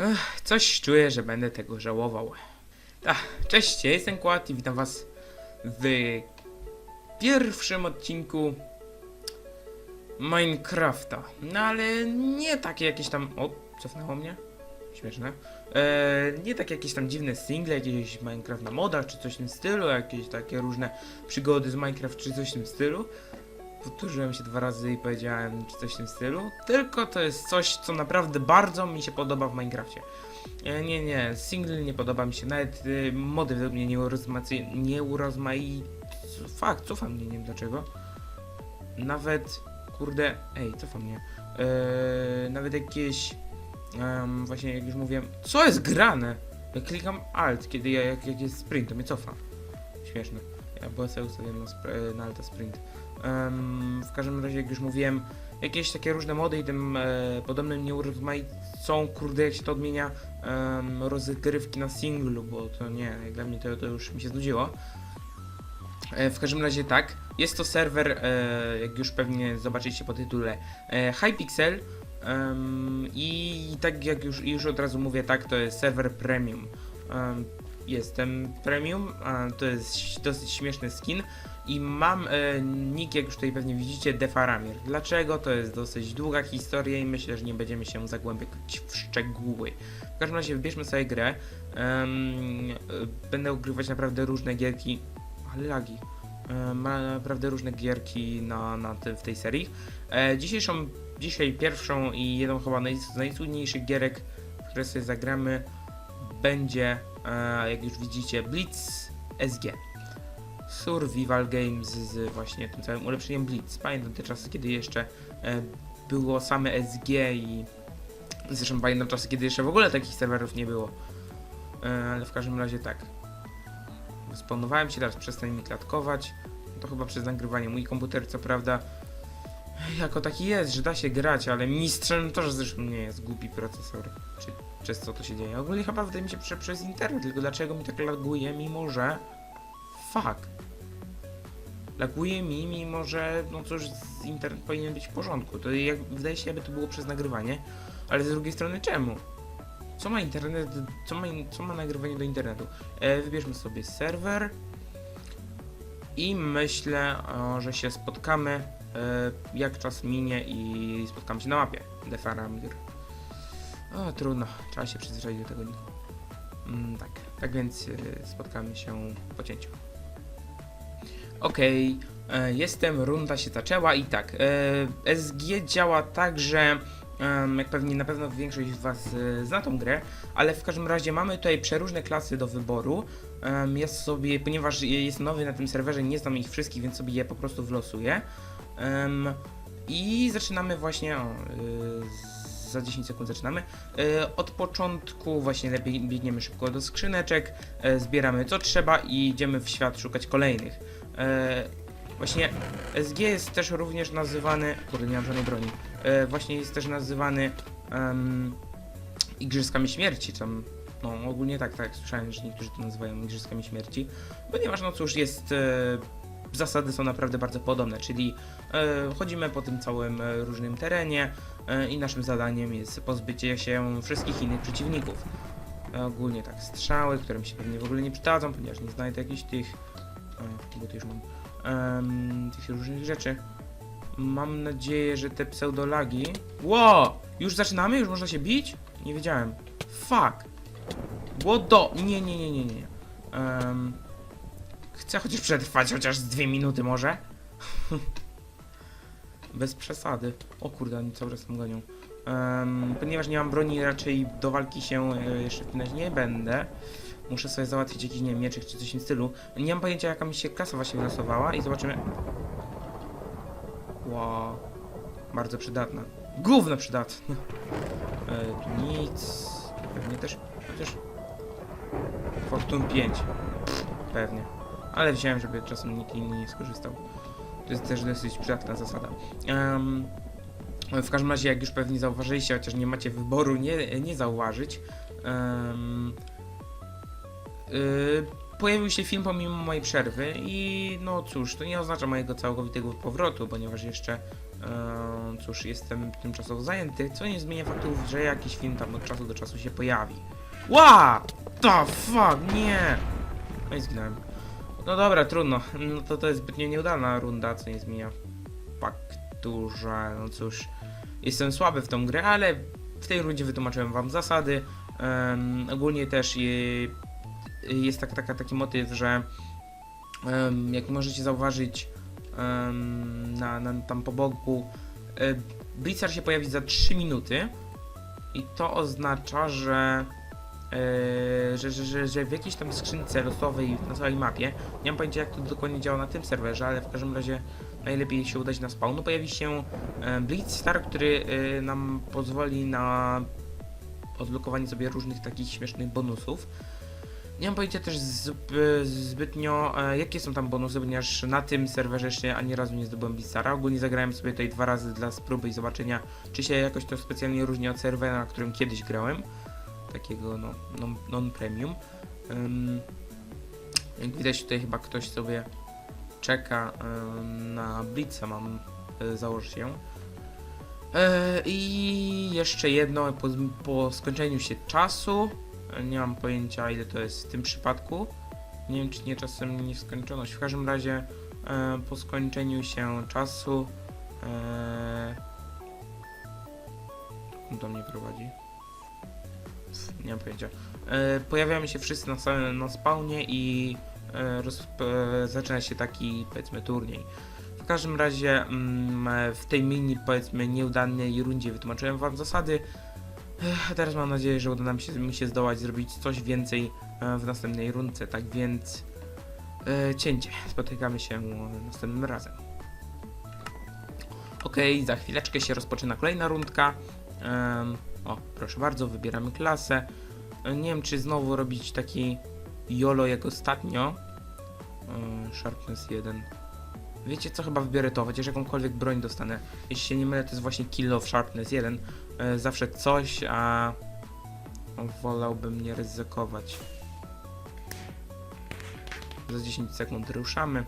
Ech, coś czuję, że będę tego żałował. Ach, cześć, ja jestem Kład i witam was w pierwszym odcinku Minecrafta. No ale nie takie jakieś tam... O, cofnęło mnie? Śmieszne. Eee, nie takie jakieś tam dziwne single, jakieś Minecraft na modach, czy coś w tym stylu, jakieś takie różne przygody z Minecraft, czy coś w tym stylu. Powtórzyłem się dwa razy i powiedziałem, czy coś w tym stylu. Tylko to jest coś, co naprawdę bardzo mi się podoba w Minecrafcie. E, nie, nie, single nie podoba mi się, nawet y, mody według mnie nie, urozmai... Fakt, cofa mnie, nie wiem dlaczego. Nawet, kurde, ej, cofa mnie. E, nawet jakieś, właśnie jak już mówiłem, co jest grane? Klikam Alt, kiedy ja, jak, jak jest sprint, to mnie cofa. Śmieszne. Ja bo sobie ustawiłem na, na Alta Sprint. W każdym razie, jak już mówiłem, jakieś takie różne mody i tym e, podobne nieurozmaicą, kurde, jak się to odmienia, rozgrywki na singlu, bo to nie, jak dla mnie to, to już mi się znudziło. E, w każdym razie tak, jest to serwer, e, jak już pewnie zobaczycie po tytule, Hypixel i tak jak już, już od razu mówię, tak, to jest serwer premium. Em, jestem premium, to jest dosyć śmieszny skin i mam e, nick, jak już tutaj pewnie widzicie, Defaramir. Dlaczego? To jest dosyć długa historia i myślę, że nie będziemy się zagłębiać w szczegóły. W każdym razie wybierzmy sobie grę. E, będę ogrywać naprawdę różne gierki, ale lagi. Ma naprawdę różne gierki na, na te, w tej serii. E, dzisiejszą, dzisiaj pierwszą i jedną chyba z najsłynniejszych gierek, w które sobie zagramy, będzie, e, jak już widzicie, Blitz SG. Survival Games z właśnie tym całym ulepszeniem Blitz. Pamiętam te czasy, kiedy jeszcze e, było same SG i zresztą pamiętam czasy, kiedy jeszcze w ogóle takich serwerów nie było. E, ale w każdym razie tak. Spawnowałem się, teraz przestań mi klatkować. To chyba przez nagrywanie. Mój komputer co prawda jako taki jest, że da się grać, ale mistrzem to, że zresztą nie jest głupi procesor. Czy przez co to się dzieje? Ogólnie chyba wydaje mi się prze, przez internet, tylko dlaczego mi tak laguje, mimo że... Fuck. Laguje mi, mimo że, no cóż, internet powinien być w porządku. To jak, wydaje się, jakby to było przez nagrywanie, ale z drugiej strony czemu? Co ma internet, co ma, co ma nagrywanie do internetu? E, wybierzmy sobie serwer i myślę, o, że się spotkamy, e, jak czas minie i spotkamy się na mapie Defaramir. O, trudno, trzeba się przyzwyczaić do tego niku. Mm, tak, tak więc e, spotkamy się po cięciu. Okej, e, jestem, runda się zaczęła i tak, e, SG działa tak, że em, jak pewnie na pewno większość z Was e, zna tą grę, ale w każdym razie mamy tutaj przeróżne klasy do wyboru. Em, ja sobie, ponieważ jest nowy na tym serwerze, nie znam ich wszystkich, więc sobie je po prostu wlosuję. Em, I zaczynamy właśnie, o, y, za 10 sekund zaczynamy. Y, od początku właśnie lepiej biegniemy szybko do skrzyneczek, zbieramy co trzeba i idziemy w świat szukać kolejnych. E, właśnie SG jest też również nazywany. Kurde, nie mam żadnej broni. E, właśnie jest też nazywany em, Igrzyskami Śmierci. Tam, no ogólnie tak, tak, słyszałem, że niektórzy to nazywają Igrzyskami Śmierci. Ponieważ, no cóż, jest. E, zasady są naprawdę bardzo podobne, czyli e, chodzimy po tym całym e, różnym terenie e, i naszym zadaniem jest pozbycie się wszystkich innych przeciwników. E, ogólnie tak, strzały, które mi się pewnie w ogóle nie przydadzą, ponieważ nie znajdę jakichś tych bo już mam. Em, tych różnych rzeczy. Mam nadzieję, że te pseudolagi. Ło! Już zaczynamy? Już można się bić? Nie wiedziałem. Fuck! Łodo! Nie, nie, nie, nie, nie. Em, chcę chociaż przetrwać, chociaż z dwie minuty może. Bez przesady. O kurde, oni cały czas tam gonią. Em, ponieważ nie mam broni, raczej do walki się e, jeszcze wpinać nie będę. Muszę sobie załatwić jakiś, nie wiem, mieczyk czy coś w tym stylu. Nie mam pojęcia jaka mi się klasa właśnie wylosowała i zobaczymy. Wow. Bardzo przydatna. Gówno przydatna. E, nic. Pewnie też, chociaż... Fortune 5. Pff, pewnie. Ale wziąłem, żeby czasem nikt inny nie skorzystał. To jest też dosyć przydatna zasada. Em, w każdym razie, jak już pewnie zauważyliście, chociaż nie macie wyboru nie, nie zauważyć, em, Yy, pojawił się film pomimo mojej przerwy i no cóż, to nie oznacza mojego całkowitego powrotu, ponieważ jeszcze E, cóż, jestem tymczasowo zajęty, co nie zmienia faktów, że jakiś film tam od czasu do czasu się pojawi. Ła! The fuck, nie! No i zginąłem. No dobra, trudno. No to to jest zbytnio nieudana runda, co nie zmienia faktu, że no cóż, jestem słaby w tą grę, ale w tej rundzie wytłumaczyłem wam zasady. Em, ogólnie też je, jest tak, taka, taki motyw, że jak możecie zauważyć na, na, tam po boku e, Blizzard się pojawi za 3 minuty i to oznacza, że e, że, że, że, że w jakiejś tam skrzynce losowej na całej mapie, nie mam pojęcia jak to dokładnie działa na tym serwerze, ale w każdym razie najlepiej się udać na spawn, no pojawi się e, Blitzstar, który nam pozwoli na odblokowanie sobie różnych takich śmiesznych bonusów. Nie mam pojęcia też zb, zbytnio e, jakie są tam bonusy, ponieważ na tym serwerze jeszcze ani razu nie zdobyłem Blitzstara. Ogólnie zagrałem sobie tutaj dwa razy dla spróby i zobaczenia, czy się jakoś to specjalnie różni od serwera, na którym kiedyś grałem. Takiego no, non- non-premium. Jak widać tutaj chyba ktoś sobie czeka na Blitza, mam y, założyć ją. E, I jeszcze jedno po, po skończeniu się czasu. Nie mam pojęcia ile to jest w tym przypadku. Nie wiem czy nie czasem nieskończoność. W każdym razie e, po skończeniu się czasu e, do mnie prowadzi. Nie mam pojęcia. E, pojawiamy się wszyscy na, samym- na spawnie i e, roz, e, zaczyna się taki powiedzmy turniej. W każdym razie mm, w tej mini powiedzmy nieudanej rundzie wytłumaczyłem wam zasady. Teraz mam nadzieję, że uda nam się, mi się zdołać zrobić coś więcej e, w następnej rundce, tak więc e, cięcie. Spotykamy się e, następnym razem. Okej, za chwileczkę się rozpoczyna kolejna rundka. O, proszę bardzo, wybieramy klasę. Nie wiem, czy znowu robić taki YOLO jak ostatnio. Sharpness 1. Wiecie co, chyba wybiorę to, chociaż jakąkolwiek broń dostanę. Jeśli się nie mylę, to jest właśnie Kill of Sharpness 1. E, zawsze coś, a wolałbym nie ryzykować. Za 10 sekund ruszamy.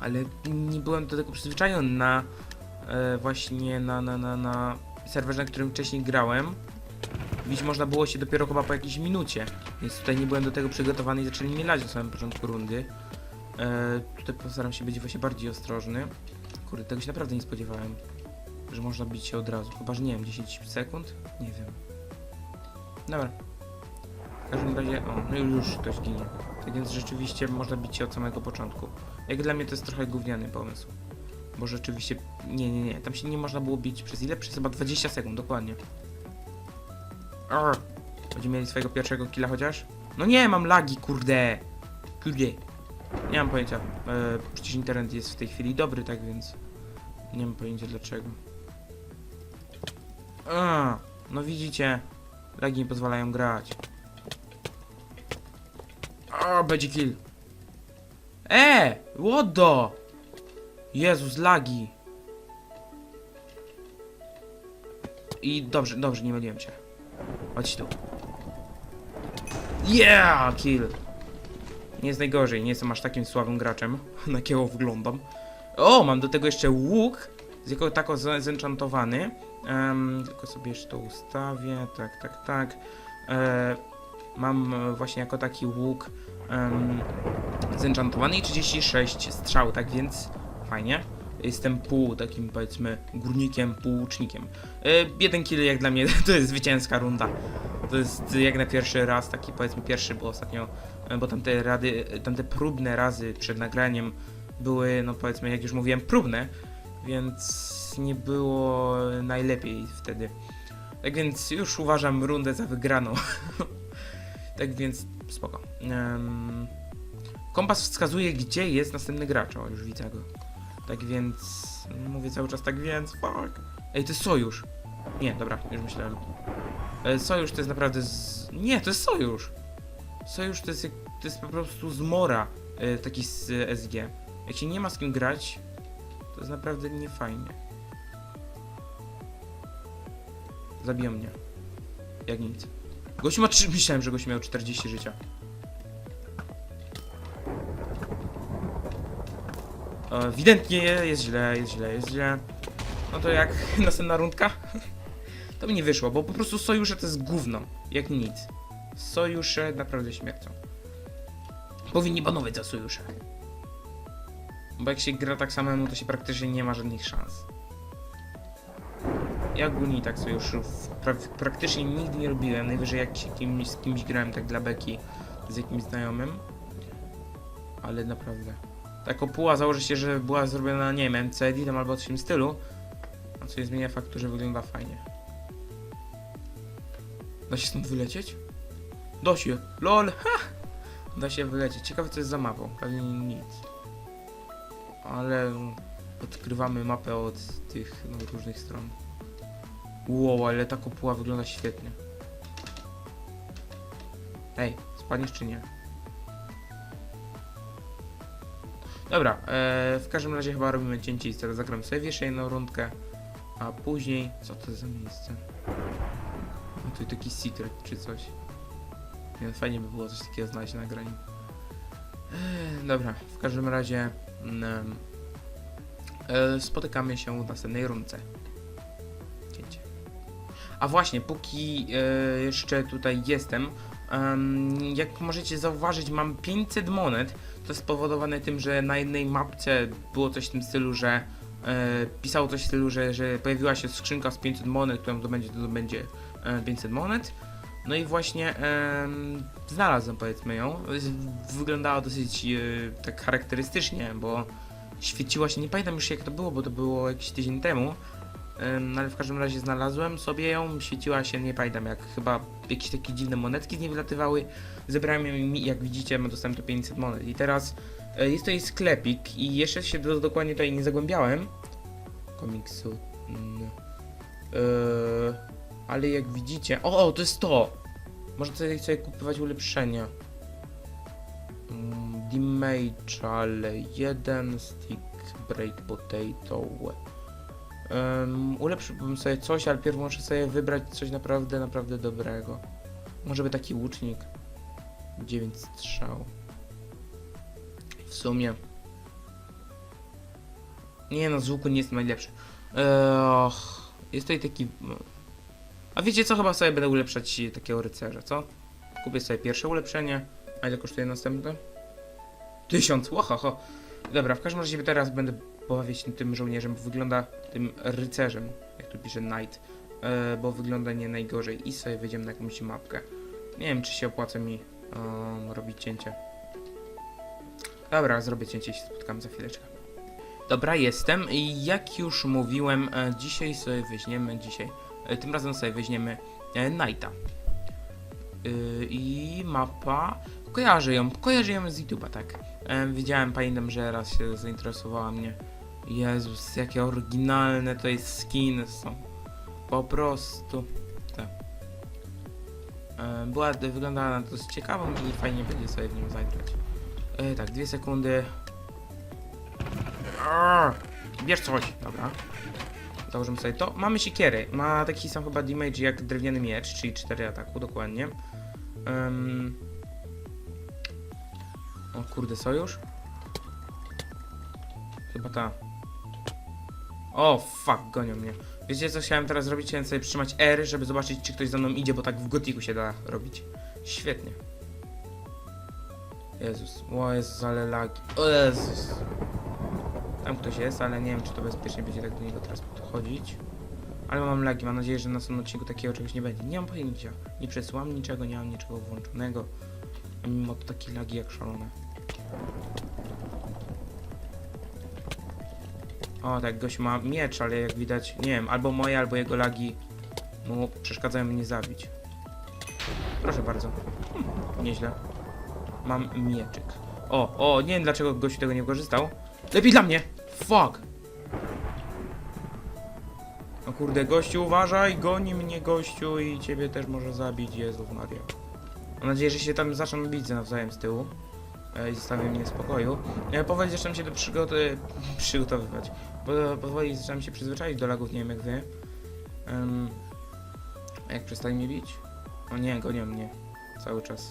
Ale nie byłem do tego przyzwyczajony na e, właśnie na, na, na, na serwerze, na którym wcześniej grałem. Widzieć można było się dopiero chyba po jakiejś minucie, więc tutaj nie byłem do tego przygotowany i zaczęli mnie lać na samym początku rundy. E, tutaj postaram się być właśnie bardziej ostrożny. Kurde, tego się naprawdę nie spodziewałem, że można bić się od razu. Chyba, że nie wiem, 10 sekund? Nie wiem. Dobra. W każdym razie, o, no już ktoś ginie. Tak więc rzeczywiście można bić się od samego początku. Jak dla mnie to jest trochę gówniany pomysł. Bo rzeczywiście, nie, nie, nie, tam się nie można było bić przez ile? Przez chyba 20 sekund, dokładnie. Arr. Będziemy mieli swojego pierwszego killa chociaż? No nie, mam lagi, kurde. Kurde. Nie mam pojęcia. E, przecież internet jest w tej chwili dobry, tak więc nie mam pojęcia dlaczego. A, no widzicie, lagi nie pozwalają grać. A, będzie kill. E, the? Jezus, lagi. I dobrze, dobrze, nie myliłem się. Chodź tu. Yeah, kill. Nie jest najgorzej, nie jestem aż takim słabym graczem, na jakiego wyglądam. O, mam do tego jeszcze łuk, z jako tako z- Em, tylko sobie jeszcze to ustawię, tak, tak, tak. E, mam e, właśnie jako taki łuk um, zenchantowany i 36 strzał, tak więc fajnie. Jestem pół takim powiedzmy górnikiem, pół łucznikiem. E, jeden kill jak dla mnie to jest zwycięska runda. To jest jak na pierwszy raz, taki powiedzmy pierwszy, bo ostatnio E, bo tamte rady, tamte próbne razy przed nagraniem były, no powiedzmy, jak już mówiłem, próbne, więc nie było najlepiej wtedy. Tak więc już uważam rundę za wygraną. tak więc spoko. Em, kompas wskazuje, gdzie jest następny gracz. O, już widzę go. Tak więc mówię cały czas tak więc, fuck. Ej, to jest sojusz. Nie, dobra, już myślałem. E, Sojusz to jest naprawdę z... Nie, to jest sojusz. Sojusz to jest, to jest po prostu zmora, e, taki z e, SG. Jak się nie ma z kim grać, to jest naprawdę niefajnie. Zabiją mnie. Jak nic. Gościu ma 3... Myślałem, że gościu miał 40 życia. Ewidentnie jest źle, jest źle, jest źle. No to jak następna rundka? To mi nie wyszło, bo po prostu sojusze to jest gówno. Jak nic. Sojusze naprawdę śmiercą. Powinni banować za sojusze. Bo jak się gra tak samemu, to się praktycznie nie ma żadnych szans. Ja ogólnie tak sojuszów pra praktycznie nigdy nie robiłem. Najwyżej jak się kimś, z kimś grałem tak dla beki z jakimś znajomym. Ale naprawdę. Ta kopuła założy się, że była zrobiona, nie wiem, MC Editem albo w tym stylu. A co zmienia faktu, że wygląda fajnie. Da się stąd wylecieć? Da się. LOL! Ha! Da się wylecieć. Ciekawe co jest za mapą. Pewnie nic. Ale odkrywamy mapę od tych no, różnych stron. Wow, ale ta kopuła wygląda świetnie. Ej, spadniesz czy nie? Dobra, e, w każdym razie chyba robimy cięcie i teraz zagram sobie jeszcze jedną rundkę, a później... Co to za miejsce? No tu taki secret czy coś. Nie, fajnie by było coś takiego znaleźć na nagraniu. E, dobra, w każdym razie spotykamy się w następnej rundce. A właśnie, póki e, jeszcze tutaj jestem, em, jak możecie zauważyć, mam 500 monet. To spowodowane tym, że na jednej mapce było coś w tym stylu, że e, pisało coś w stylu, że, że pojawiła się skrzynka z 500 monet, którą to będzie, to będzie e, 500 monet. No i właśnie em, znalazłem powiedzmy ją. Wyglądała dosyć e, tak charakterystycznie, bo świeciła się, nie pamiętam już jak to było, bo to było jakiś tydzień temu. Em, no ale w każdym razie znalazłem sobie ją, świeciła się, nie pamiętam jak chyba jakieś takie dziwne monetki z niej wylatywały. Zebrałem ją i jak widzicie mam dostęp do 500 monet. I teraz e, jest tutaj sklepik i jeszcze się do, dokładnie tutaj nie zagłębiałem. Komiksu. Mm. Ale jak widzicie... O, o, to jest to! Można tutaj sobie kupować ulepszenia. Mm, Damage, ale jeden stick break potato. Um, ulepszyłbym sobie coś, ale pierw muszę sobie wybrać coś naprawdę, naprawdę dobrego. Może by taki łucznik. 9 strzał. W sumie. Nie no, z łuku nie jest najlepszy. Eee, jest tutaj taki... A wiecie co? Chyba sobie będę ulepszać takiego rycerza, co? Kupię sobie pierwsze ulepszenie. A ile kosztuje następne? Tysiąc, łahaha. Dobra, w każdym razie teraz będę pobawić się tym żołnierzem, bo wygląda tym rycerzem, jak tu pisze knight, e, bo wygląda nie najgorzej i sobie wejdziemy na jakąś mapkę. Nie wiem, czy się opłaca mi um, robić cięcie. Dobra, zrobię cięcie i się spotkamy za chwileczkę. Dobra, jestem i jak już mówiłem, e, dzisiaj sobie weźmiemy, dzisiaj, tym razem sobie weźmiemy e, Knighta. Y, I mapa, kojarzę ją, kojarzę ją z YouTube'a, tak. E, widziałem, pamiętam, że raz się zainteresowała mnie. Jezus, jakie oryginalne to jest skiny są. Po prostu. Tak. E, była, wyglądała na dosyć ciekawą i fajnie będzie sobie w nim zagrać. E, tak, dwie sekundy. Arr, bierz coś, dobra. Założymy sobie to. Mamy siekiery. Ma taki sam chyba damage jak drewniany miecz, czyli 4 ataku dokładnie. Em, o kurde, sojusz? Chyba ta. O, fuck, gonią mnie. Wiecie co chciałem teraz zrobić? Chciałem sobie przytrzymać R, żeby zobaczyć, czy ktoś za mną idzie, bo tak w gotiku się da robić. Świetnie. Jezus, o Jezus, ale lagi. O Jezus. Tam ktoś jest, ale nie wiem, czy to bezpiecznie będzie tak do niego teraz podchodzić. Ale mam lagi, mam nadzieję, że na następnym odcinku takiego czegoś nie będzie. Nie mam pojęcia. Nie przesyłam niczego, nie mam niczego włączonego. A mimo to takie lagi jak szalone. O, tak, gość ma miecz, ale jak widać, nie wiem, albo moje, albo jego lagi mu przeszkadzają mnie zabić. Proszę bardzo. Hmm, nieźle. Mam mieczyk. O, o, nie wiem dlaczego gościu tego nie wykorzystał. Lepiej dla mnie! Fuck! O kurde, gościu, uważaj, goni mnie gościu i ciebie też może zabić, Jezus Maria. Mam nadzieję, że się tam zaczną bić nawzajem z tyłu. E, I zostawię mnie w spokoju. Ja powoli zaczynam się do przygoty... przygotowywać. Bo powoli zaczynam się przyzwyczaić do lagów, nie wiem jak wy. A jak przestali mnie bić? O nie, gonią mnie. Cały czas.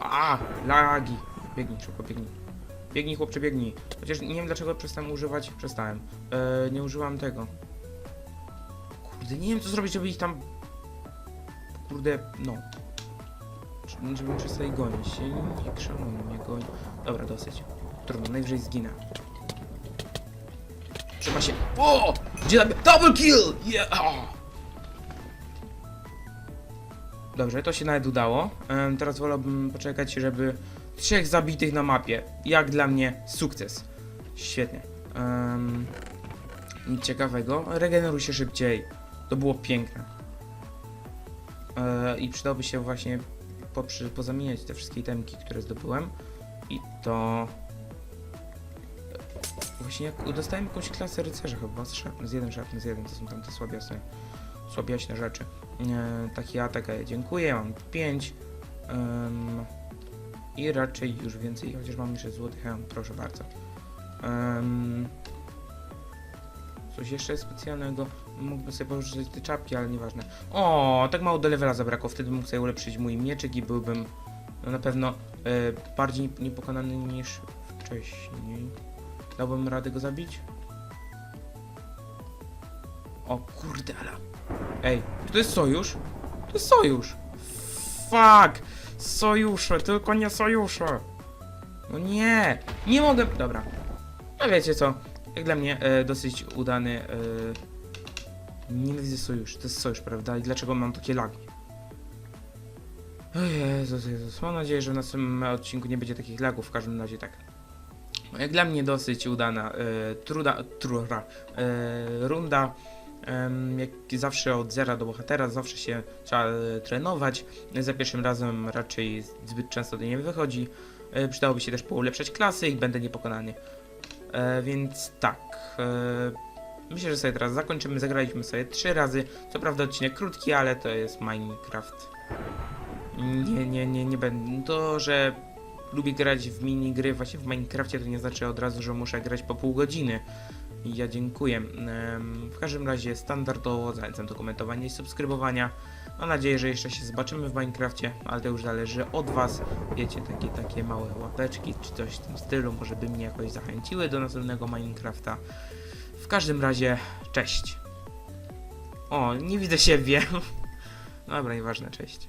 A, lagi! Biegnij, szybko biegnij. Biegnij chłopcze, biegnij. Chociaż nie wiem dlaczego przestałem używać... Przestałem. E, nie używam tego. Kurde, nie wiem co zrobić, żeby ich tam... Kurde, no. Żeby- Żebym przestali gonić. Nie, krzemu mnie goni. Dobra, dosyć. Trudno, najwyżej zginę. Trzeba się... O! Gdzie tam... Double kill! Yeah! O! Dobrze, to się nawet udało. Teraz wolałbym poczekać, żeby trzech zabitych na mapie. Jak dla mnie sukces. Świetnie. Um, nic ciekawego. Regeneruj się szybciej. To było piękne. E, I przydałoby się właśnie poprzy, pozamieniać te wszystkie itemki, które zdobyłem. I to... Właśnie jak dostałem jakąś klasę rycerza chyba, z, z jeden sharpness jeden, to są tam te słabiosne, słabiaśne rzeczy. E, taki atak, e, dziękuję, mam 5. I raczej już więcej, chociaż mam jeszcze złoty hełm, proszę bardzo. Em, coś jeszcze specjalnego? Mógłbym sobie pożyczyć te czapki, ale nieważne. O, tak mało do levela zabrakło, wtedy mógł sobie ulepszyć mój mieczyk i byłbym no, na pewno e, bardziej niepokonany niż wcześniej. Dałbym radę go zabić? O kurde, ale... Ej, czy to jest sojusz? To jest sojusz! Fuck! Sojusze, tylko nie sojusze! No nie! Nie mogę... Dobra. No wiecie co? Jak dla mnie e, dosyć udany... E, nienawidzę sojusz. To jest sojusz, prawda? I dlaczego mam takie lagi? O Jezus, Jezus. Mam nadzieję, że w następnym odcinku nie będzie takich lagów. W każdym razie tak. Jak dla mnie dosyć udana e, truda, trura, e, runda. Jak zawsze od zera do bohatera, zawsze się trzeba e, trenować. Za pierwszym razem raczej zbyt często to nie wychodzi. E, przydałoby się też poulepszać klasy i będę niepokonany. E, więc tak. Myślę, że sobie teraz zakończymy. Zagraliśmy sobie trzy razy. Co prawda odcinek krótki, ale to jest Minecraft. Nie, nie, nie, nie będę. To, że lubię grać w minigry właśnie w Minecrafcie, to nie znaczy od razu, że muszę grać po pół godziny. Ja dziękuję. W każdym razie standardowo zachęcam do komentowania i subskrybowania. Mam nadzieję, że jeszcze się zobaczymy w Minecrafcie, ale to już zależy od Was. Wiecie, takie, takie małe łapeczki czy coś w tym stylu, może by mnie jakoś zachęciły do następnego Minecrafta. W każdym razie, cześć. O, nie widzę siebie. Dobra, nieważne, cześć.